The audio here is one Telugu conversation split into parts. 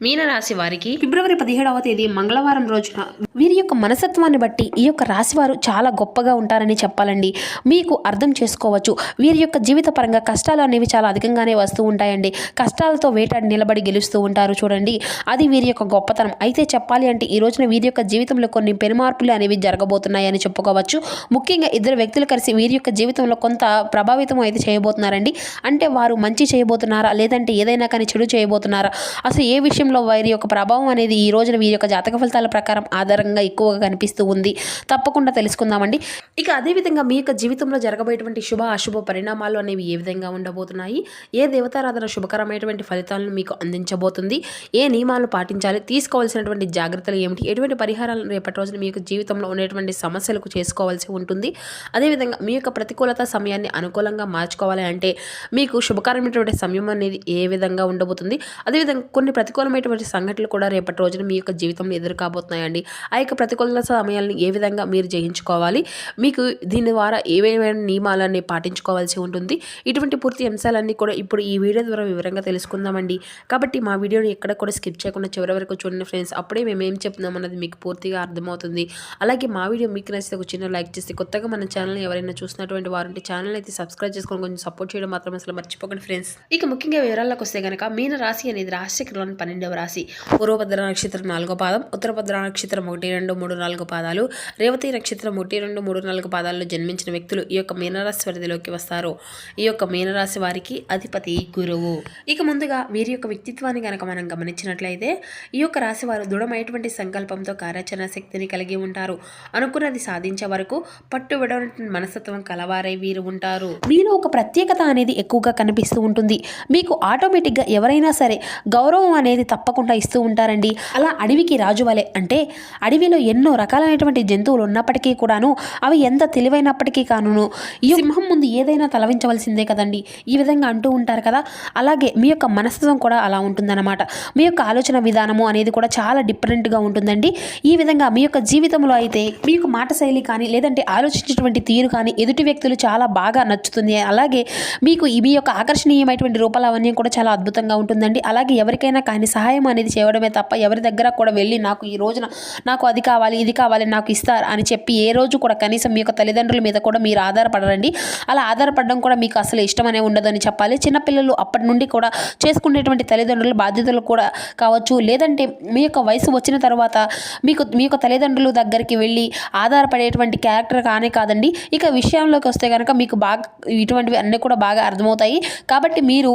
మీనరాశి వారికి ఫిబ్రవరి పదిహేడవ తేదీ మంగళవారం రోజున వీరి యొక్క మనసత్వాన్ని బట్టి ఈ యొక్క రాశివారు చాలా గొప్పగా ఉంటారని చెప్పాలండి. మీకు అర్థం చేసుకోవచ్చు. వీరి యొక్క జీవిత పరంగా కష్టాలు అనేవి చాలా అధికంగానే వస్తూ ఉంటాయండి. కష్టాలతో వేటాడి నిలబడి గెలుస్తూ ఉంటారు చూడండి. అది వీరి యొక్క గొప్పతనం. అయితే చెప్పాలి అంటే ఈ రోజున వీరి యొక్క జీవితంలో కొన్ని పెనుమార్పులు అనేవి జరగబోతున్నాయని చెప్పుకోవచ్చు. ముఖ్యంగా ఇద్దరు వ్యక్తులు కలిసి వీరి యొక్క జీవితంలో కొంత ప్రభావితం అయితే చేయబోతున్నారండి. అంటే వారు మంచి చేయబోతున్నారా? లేదంటే ఏదైనా కానీ చెడు చేయబోతున్నారా? అసలు ఏ విషయం విషయంలో వారి యొక్క ప్రభావం అనేది ఈ రోజున వీరి యొక్క జాతక ఫలితాల ప్రకారం ఆధారంగా ఎక్కువగా కనిపిస్తూ ఉంది. తప్పకుండా తెలుసుకుందామండి. ఇక అదేవిధంగా మీ యొక్క జీవితంలో జరగబోయేటువంటి శుభ అశుభ పరిణామాలు అనేవి ఏ విధంగా ఉండబోతున్నాయి? ఏ దేవతారాధన శుభకరమైనటువంటి ఫలితాలను మీకు అందించబోతుంది? ఏ నియమాలు పాటించాలి? తీసుకోవాల్సినటువంటి జాగ్రత్తలు ఏమిటి? ఎటువంటి పరిహారాలను రేపటి రోజున మీ యొక్క జీవితంలో ఉండేటువంటి సమస్యలకు చేసుకోవాల్సి ఉంటుంది? అదేవిధంగా మీ యొక్క ప్రతికూలత సమయాన్ని అనుకూలంగా మార్చుకోవాలి అంటే మీకు శుభకరమైనటువంటి సమయం అనేది ఏ విధంగా ఉండబోతుంది? అదేవిధంగా కొన్ని ప్రతికూలమైన ప్రతికూలమైనటువంటి సంఘటనలు కూడా రేపటి రోజున మీ యొక్క జీవితంలో ఎదురు కాబోతున్నాయండి. ఆ యొక్క ప్రతికూల సమయాలను ఏ విధంగా మీరు జయించుకోవాలి? మీకు దీని ద్వారా ఏవేమైనా నియమాలన్నీ పాటించుకోవాల్సి ఉంటుంది. ఇటువంటి పూర్తి అంశాలన్నీ కూడా ఇప్పుడు ఈ వీడియో ద్వారా వివరంగా తెలుసుకుందామండి. కాబట్టి మా వీడియోని ఎక్కడ కూడా స్కిప్ చేయకుండా చివరి వరకు చూడండి ఫ్రెండ్స్. అప్పుడే మేము ఏం చెప్తున్నాం అన్నది మీకు పూర్తిగా అర్థమవుతుంది. అలాగే మా వీడియో మీకు నచ్చితే ఒక చిన్న లైక్ చేసి కొత్తగా మన ఛానల్ని ఎవరైనా చూసినటువంటి వారంటే ఛానల్ అయితే సబ్స్క్రైబ్ చేసుకొని కొంచెం సపోర్ట్ చేయడం మాత్రం అసలు మర్చిపోకండి ఫ్రెండ్స్. ఇక ముఖ్యంగా వివరాలకు వస్తే కనుక మీన రాశి అనేది రాశిచక్రంలోని పన్నెండవ రాశి. పూర్వభద్ర నక్షత్రం నాలుగో పాదం ఉత్తరభద్ర నక్షత్రం ఒకటి రెండు మూడు నాలుగు పాదాలు రేవతి నక్షత్రం ఒకటి రెండు మూడు నాలుగు పాదాల్లో జన్మించిన వ్యక్తులు ఈ యొక్క మీనరాశి పరిధిలోకి వస్తారు. ఈ యొక్క మీనరాశి వారికి అధిపతి గురువు. ఇక ముందుగా వీరి యొక్క వ్యక్తిత్వాన్ని కనుక మనం గమనించినట్లయితే ఈ యొక్క రాశి వారు దృఢమైనటువంటి సంకల్పంతో కార్యాచరణ శక్తిని కలిగి ఉంటారు. అనుకున్నది సాధించే వరకు పట్టు విడవనటువంటి మనస్తత్వం కలవారై వీరు ఉంటారు. మీలో ఒక ప్రత్యేకత అనేది ఎక్కువగా కనిపిస్తూ ఉంటుంది. మీకు ఆటోమేటిక్గా ఎవరైనా సరే గౌరవం అనేది తప్పకుండా ఇస్తూ ఉంటారండి. అలా అడవికి రాజు వలె అంటే అడవిలో ఎన్నో రకాలైనటువంటి జంతువులు ఉన్నప్పటికీ కూడాను అవి ఎంత తెలివైనప్పటికీ కానును. ఈ సింహం ముందు ఏదైనా తలవించవలసిందే కదండి. ఈ విధంగా అంటూ ఉంటారు కదా. అలాగే మీ యొక్క మనస్తత్వం కూడా అలా ఉంటుందన్నమాట. మీ యొక్క ఆలోచన విధానము అనేది కూడా చాలా డిఫరెంట్గా ఉంటుందండి. ఈ విధంగా మీ యొక్క జీవితంలో అయితే మీ యొక్క మాట శైలి కానీ లేదంటే ఆలోచించేటువంటి తీరు కానీ ఎదుటి వ్యక్తులు చాలా బాగా నచ్చుతుంది. అలాగే మీకు మీ యొక్క ఆకర్షణీయమైనటువంటి రూపలావణ్యం కూడా చాలా అద్భుతంగా ఉంటుందండి. అలాగే ఎవరికైనా కానీ సహా సహాయం అనేది చేయడమే తప్ప ఎవరి దగ్గర కూడా వెళ్ళి నాకు ఈ రోజున నాకు అది కావాలి ఇది కావాలి నాకు ఇస్తారు అని చెప్పి ఏ రోజు కూడా కనీసం మీ యొక్క తల్లిదండ్రుల మీద కూడా మీరు ఆధారపడరండి. అలా ఆధారపడడం కూడా మీకు అసలు ఇష్టమనే ఉండదని చెప్పాలి. చిన్నపిల్లలు అప్పటి నుండి కూడా చేసుకునేటువంటి తల్లిదండ్రుల బాధ్యతలు కూడా కావచ్చు. లేదంటే మీ యొక్క వయసు వచ్చిన తర్వాత మీకు మీ యొక్క తల్లిదండ్రుల దగ్గరికి వెళ్ళి ఆధారపడేటువంటి క్యారెక్టర్ కానే కాదండి. ఇక విషయంలోకి వస్తే కనుక మీకు బాగా ఇటువంటివి అన్నీ కూడా బాగా అర్థమవుతాయి. కాబట్టి మీరు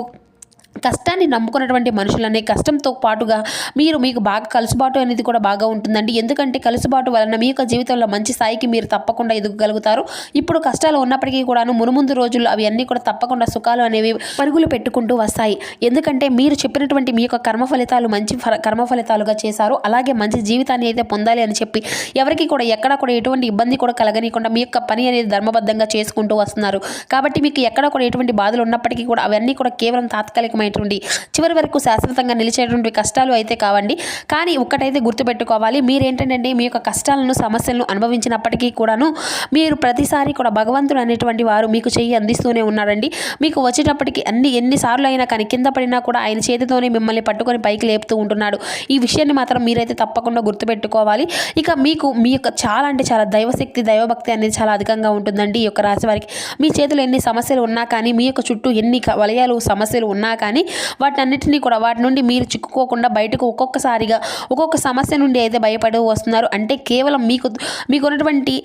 కష్టాన్ని నమ్ముకున్నటువంటి మనుషులనే కష్టంతో పాటుగా మీరు మీకు బాగా కలుసుబాటు అనేది కూడా బాగా ఉంటుందండి. ఎందుకంటే కలుసుబాటు వలన మీ యొక్క జీవితంలో మంచి స్థాయికి మీరు తప్పకుండా ఎదగగలుగుతారు. ఇప్పుడు కష్టాలు ఉన్నప్పటికీ కూడాను మునుముందు రోజుల్లో అవి అన్నీ కూడా తప్పకుండా సుఖాలు అనేవి పరుగులు పెట్టుకుంటూ వస్తాయి. ఎందుకంటే మీరు చెప్పినటువంటి మీ యొక్క కర్మ ఫలితాలు మంచి కర్మ ఫలితాలుగా చేశారు. అలాగే మంచి జీవితాన్ని అయితే పొందాలి అని చెప్పి ఎవరికి కూడా ఎక్కడా కూడా ఎటువంటి ఇబ్బంది కూడా కలగనీయకుండా మీ యొక్క పని అనేది ధర్మబద్ధంగా చేసుకుంటూ వస్తున్నారు. కాబట్టి మీకు ఎక్కడ కూడా ఎటువంటి బాధలు ఉన్నప్పటికీ కూడా అవన్నీ కూడా కేవలం తాత్కాలికమైనటువంటి చివరి వరకు శాశ్వతంగా నిలిచేటువంటి కష్టాలు అయితే కావండి. కానీ ఒక్కటైతే గుర్తుపెట్టుకోవాలి మీరేంటంటే మీ యొక్క కష్టాలను సమస్యలను అనుభవించినప్పటికీ కూడాను మీరు ప్రతిసారి కూడా భగవంతుడు అనేటువంటి వారు మీకు చెయ్యి అందిస్తూనే ఉన్నారండి. మీకు వచ్చేటప్పటికి అన్ని ఎన్నిసార్లు అయినా కానీ కింద పడినా కూడా ఆయన చేతితోనే మిమ్మల్ని పట్టుకొని పైకి లేపుతూ ఉంటున్నాడు. ఈ విషయాన్ని మాత్రం మీరైతే తప్పకుండా గుర్తుపెట్టుకోవాలి. ఇక మీకు మీ యొక్క చాలా అంటే చాలా దైవశక్తి దైవభక్తి అనేది చాలా అధికంగా ఉంటుందండి ఈ యొక్క రాశి వారికి. మీ చేతిలో ఎన్ని సమస్యలు ఉన్నా కానీ మీ యొక్క చుట్టూ ఎన్ని వలయాలు సమస్యలు ఉన్నా కానీ వాటన్నిటినీ కూడా వాటి నుండి మీరు చిక్కుకోకుండా బయటకు ఒక్కొక్కసారిగా ఒక్కొక్క సమస్య నుండి అయితే భయపడి వస్తున్నారు. అంటే కేవలం మీకు మీకు ఉన్నటువంటి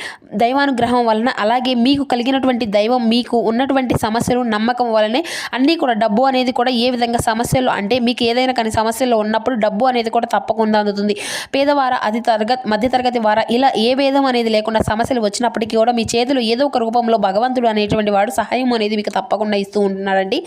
దైవానుగ్రహం వలన అలాగే మీకు కలిగినటువంటి దైవం మీకు ఉన్నటువంటి సమస్యలు నమ్మకం వలనే అన్నీ కూడా డబ్బు అనేది కూడా ఏ విధంగా సమస్యలు అంటే మీకు ఏదైనా కానీ సమస్యలు ఉన్నప్పుడు డబ్బు అనేది కూడా తప్పకుండా అందుతుంది. పేదవార అతి తరగతి మధ్య తరగతి వార ఇలా ఏ భేదం అనేది లేకుండా సమస్యలు వచ్చినప్పటికీ కూడా మీ చేతులు ఏదో ఒక రూపంలో భగవంతుడు అనేటువంటి వాడు సహాయం అనేది మీకు తప్పకుండా ఇస్తూ ఉంటున్నాడండి.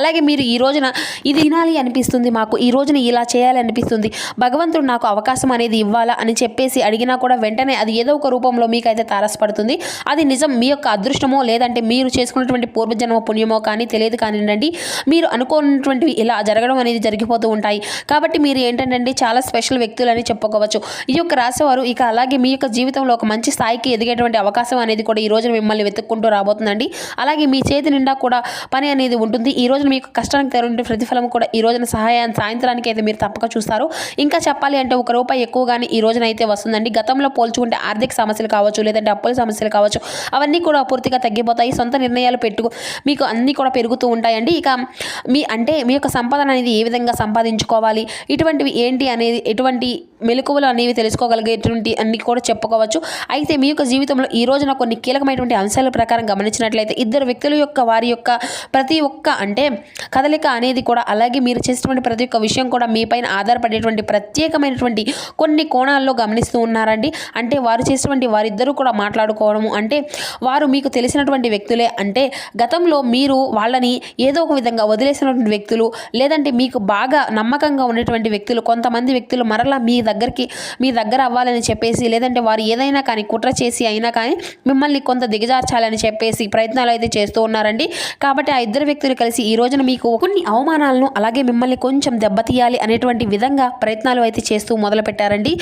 అలాగే మీరు ఈ రోజున ఇది వినాలి అనిపిస్తుంది మాకు. ఈ రోజున ఇలా చేయాలి అనిపిస్తుంది. భగవంతుడు నాకు అవకాశం అనేది ఇవ్వాలా అని చెప్పేసి అడిగినా కూడా వెంటనే అది ఏదో ఒక రూపంలో మీకైతే తారసపడుతుంది. అది నిజం మీ యొక్క అదృష్టమో లేదంటే మీరు చేసుకున్నటువంటి పూర్వజన్మ పుణ్యమో కానీ తెలియదు కానివ్వండి. మీరు అనుకోనటువంటివి ఇలా జరగడం అనేది జరిగిపోతూ ఉంటాయి. కాబట్టి మీరు ఏంటంటే చాలా స్పెషల్ వ్యక్తులు అని చెప్పుకోవచ్చు. ఈ యొక్క రాసేవారు ఇక అలాగే మీ యొక్క జీవితంలో ఒక మంచి స్థాయికి ఎదిగేటువంటి అవకాశం అనేది కూడా ఈ రోజున మిమ్మల్ని వెతుక్కుంటూ రాబోతుందండి. అలాగే మీ చేతి నిండా కూడా పని అనేది ఉంటుంది. ఈ రోజున మీకు కష్టానికి తగిన వచ్చేటువంటి ప్రతిఫలం కూడా ఈ రోజున సహాయం సాయంత్రానికి అయితే మీరు తప్పక చూస్తారు. ఇంకా చెప్పాలి అంటే ఒక రూపాయి ఎక్కువగానే ఈ రోజున అయితే వస్తుందండి. గతంలో పోల్చుకుంటే ఆర్థిక సమస్యలు కావచ్చు లేదంటే అప్పుల సమస్యలు కావచ్చు అవన్నీ కూడా పూర్తిగా తగ్గిపోతాయి. సొంత నిర్ణయాలు పెట్టుకు మీకు అన్నీ కూడా పెరుగుతూ ఉంటాయండి. ఇక మీ అంటే మీ యొక్క సంపాదన అనేది ఏ విధంగా సంపాదించుకోవాలి? ఇటువంటివి ఏంటి అనేది ఎటువంటి మెలకువలు అనేవి తెలుసుకోగలిగేటువంటి అన్ని కూడా చెప్పుకోవచ్చు. అయితే మీ యొక్క జీవితంలో ఈ రోజున కొన్ని కీలకమైనటువంటి అంశాల ప్రకారం గమనించినట్లయితే ఇద్దరు వ్యక్తుల యొక్క వారి యొక్క ప్రతి ఒక్క అంటే కదలిక అనేది అనేది కూడా అలాగే మీరు చేసినటువంటి ప్రతి ఒక్క విషయం కూడా మీపైన ఆధారపడేటువంటి ప్రత్యేకమైనటువంటి కొన్ని కోణాల్లో గమనిస్తూ ఉన్నారండి. అంటే వారు చేసినటువంటి వారిద్దరూ కూడా మాట్లాడుకోవడము అంటే వారు మీకు తెలిసినటువంటి వ్యక్తులే అంటే గతంలో మీరు వాళ్ళని ఏదో ఒక విధంగా వదిలేసినటువంటి వ్యక్తులు లేదంటే మీకు బాగా నమ్మకంగా ఉన్నటువంటి వ్యక్తులు కొంతమంది వ్యక్తులు మరలా మీ దగ్గరికి మీ దగ్గర అవ్వాలని చెప్పేసి లేదంటే వారు ఏదైనా కానీ కుట్ర చేసి అయినా కానీ మిమ్మల్ని కొంత దిగజార్చాలని చెప్పేసి ప్రయత్నాలు అయితే చేస్తూ ఉన్నారండి. కాబట్టి ఆ ఇద్దరు వ్యక్తులు కలిసి ఈ రోజున మీకు కొన్ని అవమానాలను అలాగే మిమ్మల్ని కొంచెం దెబ్బతీయాలి అనేటువంటి విధంగా ప్రయత్నాలు అయితే చేస్తూ మొదలుపెట్టారండి.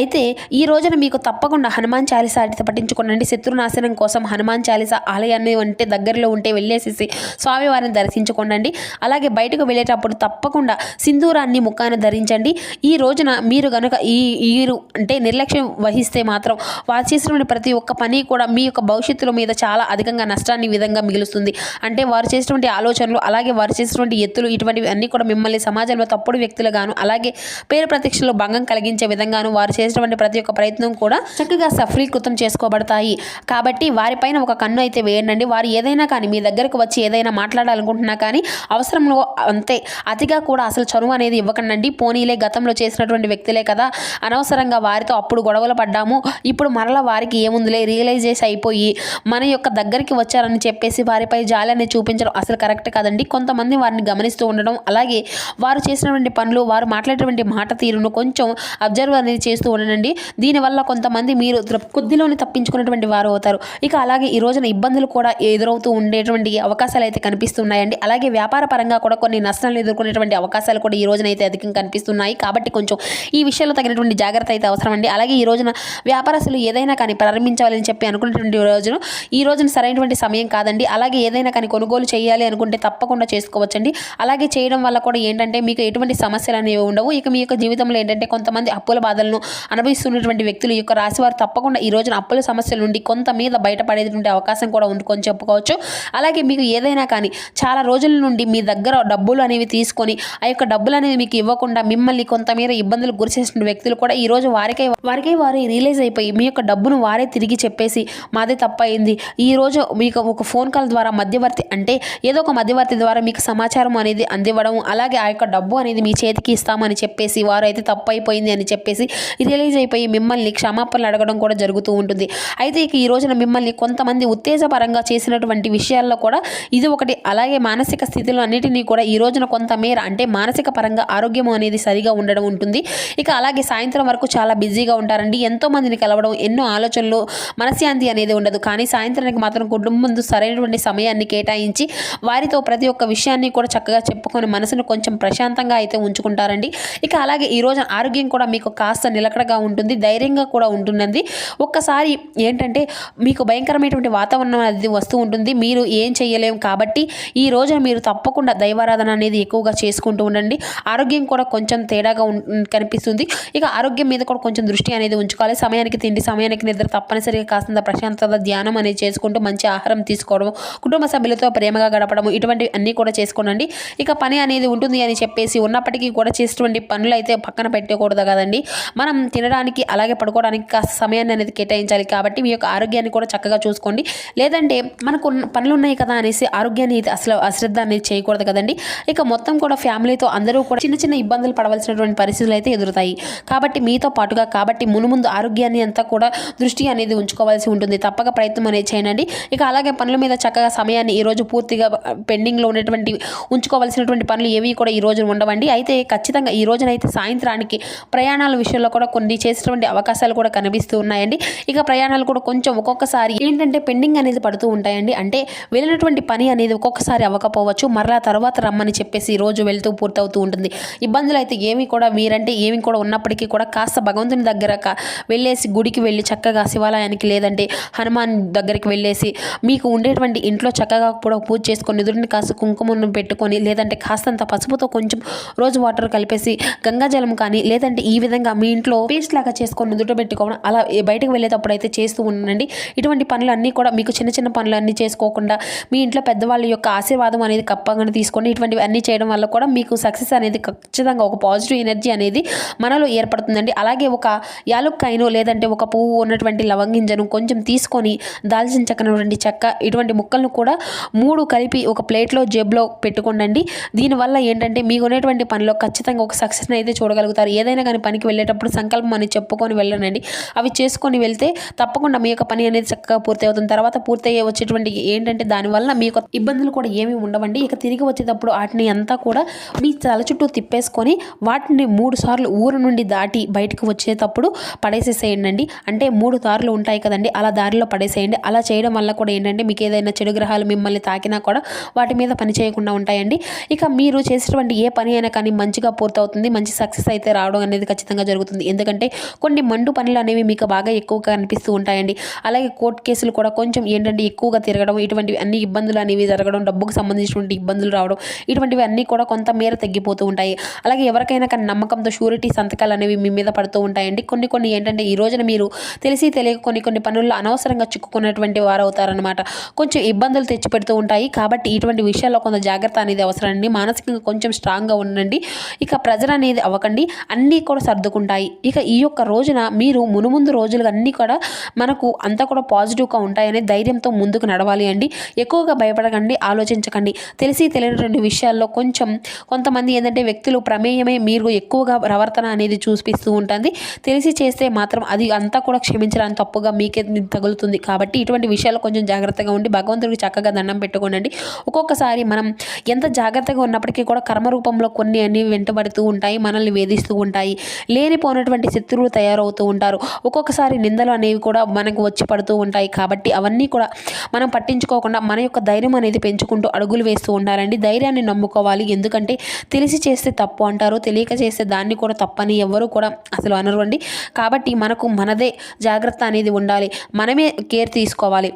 అయితే ఈ రోజున మీకు తప్పకుండా హనుమాన్ చాలీస అయితే పట్టించుకోనండి. శత్రునాశనం కోసం హనుమాన్ చాలీస ఆలయాన్ని అంటే దగ్గరలో ఉంటే వెళ్ళేసేసి స్వామివారిని దర్శించుకోండి అలాగే బయటకు వెళ్ళేటప్పుడు తప్పకుండా సింధూరాన్ని ముఖాన ధరించండి. ఈ రోజున మీరు గనుక ఈ ఈరు అంటే నిర్లక్ష్యం వహిస్తే మాత్రం వారు చేసినటువంటి ప్రతి ఒక్క పని కూడా మీ యొక్క భవిష్యత్తుల మీద చాలా అధికంగా నష్టాన్ని విధంగా మిగులుస్తుంది. అంటే వారు చేసినటువంటి ఆలోచనలు అలాగే వారు చేసినటువంటి ఎత్తులు ఇటువంటివి అన్నీ కూడా మిమ్మల్ని సమాజంలో తప్పుడు వ్యక్తులుగాను అలాగే పేరు ప్రతిష్టలో భంగం కలిగించే విధంగాను వారు చేసినటువంటి ప్రతి ఒక్క ప్రయత్నం కూడా చక్కగా సఫలీకృతం చేసుకోబడతాయి. కాబట్టి వారిపైన ఒక కన్ను అయితే వేయండి. వారు ఏదైనా కానీ మీ దగ్గరకు వచ్చి ఏదైనా మాట్లాడాలనుకుంటున్నా కానీ అవసరంలో అంతే. అతిగా కూడా అసలు చనువు అనేది ఇవ్వకండి పోనీలే గతంలో చేసినటువంటి వ్యక్తులే కదా. అనవసరంగా వారితో అప్పుడు గొడవలు పడ్డాము. ఇప్పుడు మరలా వారికి ఏముందిలే రియలైజేస్ అయిపోయి మన యొక్క దగ్గరికి వచ్చారని చెప్పేసి వారిపై జాలని చూపించడం అసలు కరెక్ట్ కాదండి. కొంతమంది వారిని గమని గమనిస్తూ ఉండడం. అలాగే వారు చేసినటువంటి పనులు వారు మాట్లాడేటువంటి మాట తీరును కొంచెం అబ్జర్వ్ అనేది చేస్తూ ఉండండి దీనివల్ల కొంతమంది మీరు కొద్దిలోనే తప్పించుకున్నటువంటి వారు అవుతారు. ఇక అలాగే ఈ రోజున ఇబ్బందులు కూడా ఎదురవుతూ ఉండేటువంటి అవకాశాలు అయితే కనిపిస్తున్నాయండి. అలాగే వ్యాపార పరంగా కూడా కొన్ని నష్టాలు ఎదుర్కొనేటువంటి అవకాశాలు కూడా ఈ రోజున అయితే అధికంగా కనిపిస్తున్నాయి. కాబట్టి కొంచెం ఈ విషయంలో తగినటువంటి జాగ్రత్త అయితే అవసరం అండి అలాగే ఈ రోజున వ్యాపారస్తులు ఏదైనా కానీ ప్రారంభించాలని చెప్పి అనుకున్నటువంటి రోజును ఈ రోజున సరైనటువంటి సమయం కాదండి. అలాగే ఏదైనా కానీ కొనుగోలు చేయాలి అనుకుంటే తప్పకుండా చేసుకోవచ్చండి. అలాగే చేయడం వల్ల కూడా ఏంటంటే మీకు ఎటువంటి సమస్యలు అనేవి ఉండవు. ఇక మీ యొక్క జీవితంలో ఏంటంటే కొంతమంది అప్పుల బాధలను అనుభవిస్తున్నటువంటి వ్యక్తులు యొక్క రాశివారు తప్పకుండా ఈ రోజున అప్పుల సమస్యల నుండి కొంత మీద బయటపడేటువంటి అవకాశం కూడా ఉండుకొని చెప్పుకోవచ్చు. అలాగే మీకు ఏదైనా కానీ చాలా రోజుల నుండి మీ దగ్గర డబ్బులు అనేవి తీసుకొని ఆ యొక్క డబ్బులు అనేవి మీకు ఇవ్వకుండా మిమ్మల్ని కొంతమేర ఇబ్బందులు గురిచేసిన వ్యక్తులు కూడా ఈ రోజు వారికై వారికై వారు రియలైజ్ అయిపోయి మీ యొక్క డబ్బును వారే తిరిగి చెప్పేసి మాదే తప్పయింది ఈ రోజు మీకు ఒక ఫోన్ కాల్ ద్వారా మధ్యవర్తి అంటే ఏదో ఒక మధ్యవర్తి ద్వారా మీకు సమాచారం అనేది అందివ్వడం అలాగే ఆ యొక్క డబ్బు అనేది మీ చేతికి ఇస్తామని చెప్పేసి వారు అయితే తప్పు అయిపోయింది అని చెప్పేసి రియలైజ్ అయిపోయి మిమ్మల్ని క్షమాపణలు అడగడం కూడా జరుగుతూ ఉంటుంది. అయితే ఇక ఈ రోజున మిమ్మల్ని కొంతమంది ఉత్తేజపరంగా చేసినటువంటి విషయాల్లో కూడా ఇది ఒకటి అలాగే మానసిక స్థితిలో అన్నిటినీ కూడా ఈ రోజున కొంతమేర అంటే మానసిక పరంగా ఆరోగ్యం అనేది సరిగా ఉండడం ఉంటుంది. ఇక అలాగే సాయంత్రం వరకు చాలా బిజీగా ఉంటారండి. ఎంతో మందిని కలవడం ఎన్నో ఆలోచనలు మనశ్శాంతి అనేది ఉండదు. కానీ సాయంత్రానికి మాత్రం కుటుంబం ముందు సరైనటువంటి సమయాన్ని కేటాయించి వారితో ప్రతి ఒక్క విషయాన్ని కూడా చక్కగా చెప్పుకొని మనసును కొంచెం ప్రశాంతంగా అయితే ఉంచుకుంటారండి. ఇక అలాగే ఈ రోజు ఆరోగ్యం కూడా మీకు కాస్త నిలకడగా ఉంటుంది ధైర్యంగా కూడా ఉంటుందండి. ఒక్కసారి ఏంటంటే మీకు భయంకరమైనటువంటి వాతావరణం అనేది వస్తూ ఉంటుంది. మీరు ఏం చేయలేము కాబట్టి ఈ రోజున మీరు తప్పకుండా దైవారాధన అనేది ఎక్కువగా చేసుకుంటూ ఉండండి. ఆరోగ్యం కూడా కొంచెం తేడాగా ఉం- కనిపిస్తుంది. ఇక ఆరోగ్యం మీద కూడా కొంచెం దృష్టి అనేది ఉంచుకోవాలి. సమయానికి తిండి సమయానికి నిద్ర తప్పనిసరిగా కాస్తంత ప్రశాంతత ధ్యానం అనేది చేసుకుంటూ మంచి ఆహారం తీసుకోవడం కుటుంబ సభ్యులతో ప్రేమగా గడపడం ఇటువంటివి అన్నీ కూడా చేసుకోనండి. ఇక పని అనేది ఉంటుంది అని చెప్పేసి ఉన్నప్పటికీ కూడా చేసేటువంటి పనులు అయితే పక్కన పెట్టకూడదు కదండి. మనం తినడానికి అలాగే పడుకోవడానికి కాస్త సమయాన్ని అనేది కేటాయించాలి కాబట్టి మీ యొక్క ఆరోగ్యాన్ని కూడా చక్కగా చూసుకోండి. లేదంటే మనకు పనులు ఉన్నాయి కదా అనేసి ఆరోగ్యాన్ని అయితే అసలు అశ్రద్ధ అనేది చేయకూడదు కదండి. ఇక మొత్తం కూడా ఫ్యామిలీతో అందరూ కూడా చిన్న చిన్న ఇబ్బందులు పడవలసినటువంటి పరిస్థితులు అయితే ఎదురుతాయి. కాబట్టి మీతో పాటుగా కాబట్టి మునుముందు ఆరోగ్యాన్ని అంతా కూడా దృష్టి అనేది ఉంచుకోవాల్సి ఉంటుంది. తప్పక ప్రయత్నం అనేది చేయండి. ఇక అలాగే పనుల మీద చక్కగా సమయాన్ని ఈరోజు పూర్తిగా పెండింగ్లో ఉన్నటువంటి ఉంచుకోవాల్సినటువంటి పనులు ఏవి కూడా ఈ రోజు ఉండవండి. అయితే ఖచ్చితంగా ఈ రోజునైతే సాయంత్రానికి ప్రయాణాల విషయంలో కూడా కొన్ని చేసేటువంటి అవకాశాలు కూడా కనిపిస్తూ ఉన్నాయండి. ఇక ప్రయాణాలు కూడా కొంచెం ఒక్కొక్కసారి ఏంటంటే పెండింగ్ అనేది పడుతూ ఉంటాయండి. అంటే వెళ్ళినటువంటి పని అనేది ఒక్కొక్కసారి అవ్వకపోవచ్చు. మరలా తర్వాత రమ్మని చెప్పేసి రోజు వెళ్తూ పూర్తవుతూ ఉంటుంది. ఇబ్బందులు అయితే ఏమి కూడా మీరంటే ఏమి కూడా ఉన్నప్పటికీ కూడా కాస్త భగవంతుని దగ్గర వెళ్ళేసి గుడికి వెళ్ళి చక్కగా శివాలయానికి లేదంటే హనుమాన్ దగ్గరికి వెళ్ళేసి మీకు ఉండేటువంటి ఇంట్లో చక్కగా కూడా పూజ చేసుకొని ఎదురుని కాస్త కుంకుమను పెట్టుకొని లేదంటే కాస్తంత పసుపుతో కొంచెం రోజు వాటర్ కలిపేసి గంగాజలం కానీ లేదంటే ఈ విధంగా మీ ఇంట్లో పేస్ట్ లాగా చేసుకొని నుదుట పెట్టుకోవడం అలా బయటకు వెళ్ళేటప్పుడు అయితే చేస్తూ ఉండండి. ఇటువంటి పనులన్నీ కూడా మీకు చిన్న చిన్న పనులు అన్నీ చేసుకోకుండా మీ ఇంట్లో పెద్దవాళ్ళ యొక్క ఆశీర్వాదం అనేది కప్పగానే తీసుకొని ఇటువంటివి అన్నీ చేయడం వల్ల కూడా మీకు సక్సెస్ అనేది ఖచ్చితంగా ఒక పాజిటివ్ ఎనర్జీ అనేది మనలో ఏర్పడుతుందండి. అలాగే ఒక యాలుక్కాయను లేదంటే ఒక పువ్వు ఉన్నటువంటి లవంగింజను కొంచెం తీసుకొని దాల్చిన చెక్కను చెక్క ఇటువంటి ముక్కలను కూడా మూడు కలిపి ఒక ప్లేట్లో జేబులో పెట్టుకోండి దీనివల్ల ఏంటంటే మీకు ఉన్నటువంటి పనిలో ఖచ్చితంగా ఒక సక్సెస్ని అయితే చూడగలుగుతారు. ఏదైనా కానీ పనికి వెళ్ళేటప్పుడు సంకల్పం అని చెప్పుకొని వెళ్ళనండి. అవి చేసుకొని వెళ్తే తప్పకుండా మీ యొక్క పని అనేది చక్కగా పూర్తి అవుతుంది తర్వాత పూర్తి అయ్యే వచ్చేటువంటి ఏంటంటే దానివల్ల మీకు ఇబ్బందులు కూడా ఏమీ ఉండవండి. ఇక తిరిగి వచ్చేటప్పుడు వాటిని అంతా కూడా మీ తల చుట్టూ తిప్పేసుకొని వాటిని మూడు సార్లు ఊరు నుండి దాటి బయటకు వచ్చేటప్పుడు పడేసేసేయండి అంటే మూడు దారులు ఉంటాయి కదండి అలా దారిలో పడేసేయండి. అలా చేయడం వల్ల కూడా ఏంటంటే మీకు ఏదైనా చెడు గ్రహాలు మిమ్మల్ని తాకినా కూడా వాటి మీద పని చేయకుండా ఉంటాయండి. ఇక మీరు చేసేటువంటి ఏ పని అయినా కానీ మంచిగా పూర్తవుతుంది మంచి సక్సెస్ అయితే రావడం అనేది ఖచ్చితంగా జరుగుతుంది. ఎందుకంటే కొన్ని మండు పనులు అనేవి మీకు బాగా ఎక్కువగా అనిపిస్తూ ఉంటాయండి. అలాగే కోర్టు కేసులు కూడా కొంచెం ఏంటంటే ఎక్కువగా తిరగడం ఇటువంటివి అన్ని ఇబ్బందులు అనేవి జరగడం డబ్బుకు సంబంధించినటువంటి ఇబ్బందులు రావడం ఇటువంటివి అన్నీ కూడా కొంత మేర తగ్గిపోతూ ఉంటాయి. అలాగే ఎవరికైనా కానీ నమ్మకంతో షూరిటీ సంతకాలు అనేవి మీ మీద పడుతూ ఉంటాయండి. కొన్ని కొన్ని ఏంటంటే ఈ రోజున మీరు తెలిసి తెలియక కొన్ని కొన్ని పనుల్లో అనవసరంగా చిక్కుకున్నటువంటి వారు అవుతారనమాట కొంచెం ఇబ్బందులు తెచ్చిపెడుతూ ఉంటాయి. కాబట్టి ఇటువంటి విషయాల్లో కొంత జాగ్రత్త అనేది అనేది అవసరం అండి మానసికంగా కొంచెం స్ట్రాంగ్గా ఉండండి. ఇక ప్రెజర్ అనేది అవ్వకండి. అన్నీ కూడా సర్దుకుంటాయి. ఇక ఈ యొక్క రోజున మీరు మునుముందు రోజులు అన్నీ కూడా మనకు అంతా కూడా పాజిటివ్గా ఉంటాయనే ధైర్యంతో ముందుకు నడవాలి అండి. ఎక్కువగా భయపడకండి. ఆలోచించకండి. తెలిసి తెలియనటువంటి విషయాల్లో కొంచెం కొంతమంది ఏంటంటే వ్యక్తులు ప్రమేయమే మీరు ఎక్కువగా ప్రవర్తన అనేది చూపిస్తూ ఉంటుంది. తెలిసి చేస్తే మాత్రం అది అంతా కూడా క్షమించడానికి తప్పుగా మీకే తగులుతుంది. కాబట్టి ఇటువంటి విషయాలు కొంచెం జాగ్రత్తగా ఉండి భగవంతుడికి చక్కగా దండం పెట్టుకోనండి ఒక్కొక్కసారి మనం ఎంత జాగ్రత్తగా ఉన్నప్పటికీ కూడా కర్మ రూపంలో కొన్ని అన్ని వెంటబడుతూ ఉంటాయి మనల్ని వేధిస్తూ ఉంటాయి. లేనిపోయినటువంటి శత్రువులు తయారవుతూ ఉంటారు. ఒక్కొక్కసారి నిందలు అనేవి కూడా మనకు వచ్చి పడుతూ ఉంటాయి. కాబట్టి అవన్నీ కూడా మనం పట్టించుకోకుండా మన యొక్క ధైర్యం అనేది పెంచుకుంటూ అడుగులు వేస్తూ ఉండాలండి. ధైర్యాన్ని నమ్ముకోవాలి. ఎందుకంటే తెలిసి చేస్తే తప్పు అంటారు తెలియక చేస్తే దాన్ని కూడా తప్పని ఎవరు కూడా అసలు అనరు అండి. కాబట్టి మనకు మనదే జాగ్రత్త అనేది ఉండాలి. మనమే కేర్ తీసుకోవాలి.